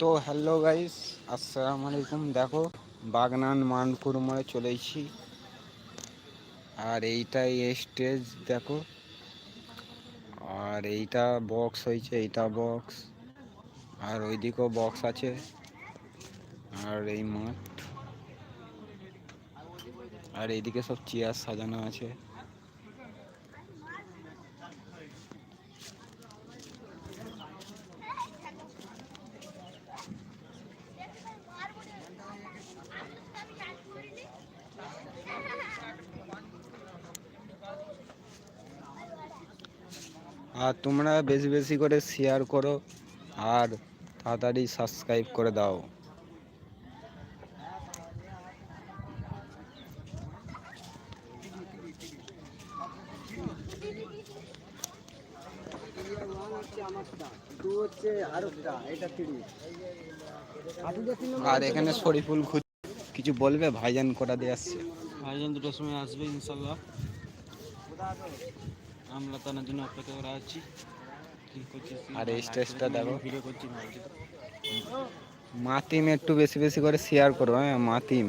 তো hello guys আসসালামু আলাইকুম। দেখো, বাগনান মানপুর মোড়ে চলেছি আর এইটাই স্টেজ দেখো। আর এইটা বক্স হয়েছে, এইটা বক্স আর ওইদিকেও বক্স আছে। আর এই মাঠ। আর এইদিকে সব চেয়ার সাজানো আছে। আর তোমরা বেশি বেশি করে শেয়ার করো আর তাড়াতাড়ি সাবস্ক্রাইব করে দাও। আর এখানে শরীফুল কিছু বলবে? ভাইজান কোটা দিয়ে আসছে? ভাইজান দুটোর সময় আসবে, ইনশাল্লাহ। আমরা তার জন্য অপেক্ষা করে আছি। কি করছিস আর এই স্টেজটা দেখো। ভিডিও করছি মাতিম একটু বেশি বেশি করে শেয়ার করো হ্যাঁ মাতিম।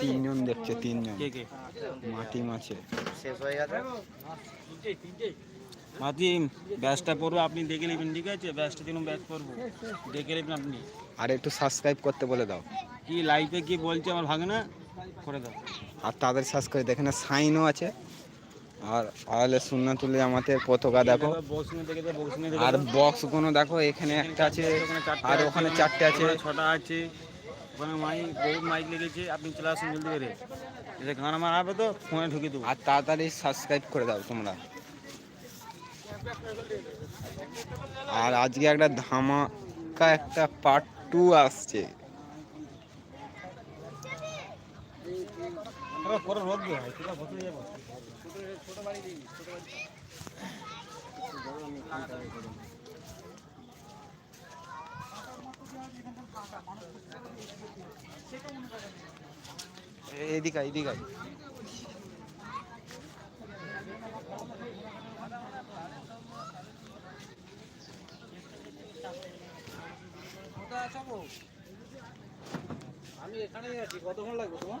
তিনজন দেখছে তিনজন। কে কে? মাতিম আছে। মাতিম ব্যাচটা পড়ব আপনি দেখে নেবেন ঠিক আছে? ব্যাচটা দিন ব্যাচ পড়ব। দেখে নেবেন আপনি। আর একটু সাবস্ক্রাইব করতে বলে দাও। কি লাইফে কি বলছে আমার ভাগে না করে দাও। আর তাদের সাবস্ক্রাইব এখানে সাইনও আছে। আর আহলে সুন্নাতুল আমাদের পতাকা দেখো আর বক্সগুলো দেখো এখানে একটা আছে আর ওখানে চারটে আছে। ছটা আছে। ওখানে মাইক বহু মাইক লেগেছে আপনি চলে আসুন জলদি করে। এটা গান আমার হবে তো ফোনে ঢুকে দেবো। আর তাড়াতাড়ি সাবস্ক্রাইব করে দাও তোমরা। আর আজকে একটা ধামাকা একটা পার্ট টু আসছে। এদিকে এদিকে। আমি এখানেই আছি। কতক্ষণ লাগবে তোমার?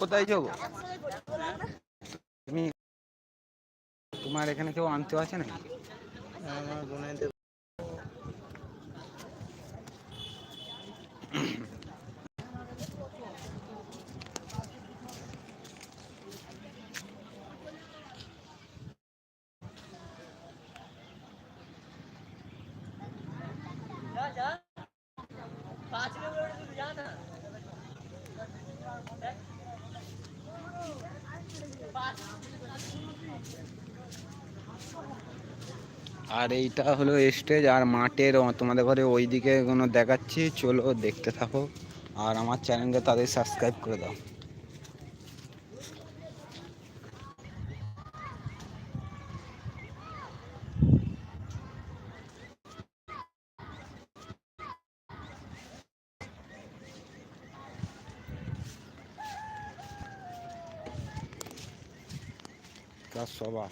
কোথায় যাব? তুমি তোমার এখানে কেউ আনতে আছে নাকি? আমার বোনেদের আর এইটা হলো স্টেজ, আর মাঠের তোমাদের ঘরে ওই দিকে কোনো দেখাচ্ছি, চলো দেখতে থাকো। আর আমার চ্যানেলকে তাদের সাবস্ক্রাইব করে দাও। কাজ সবার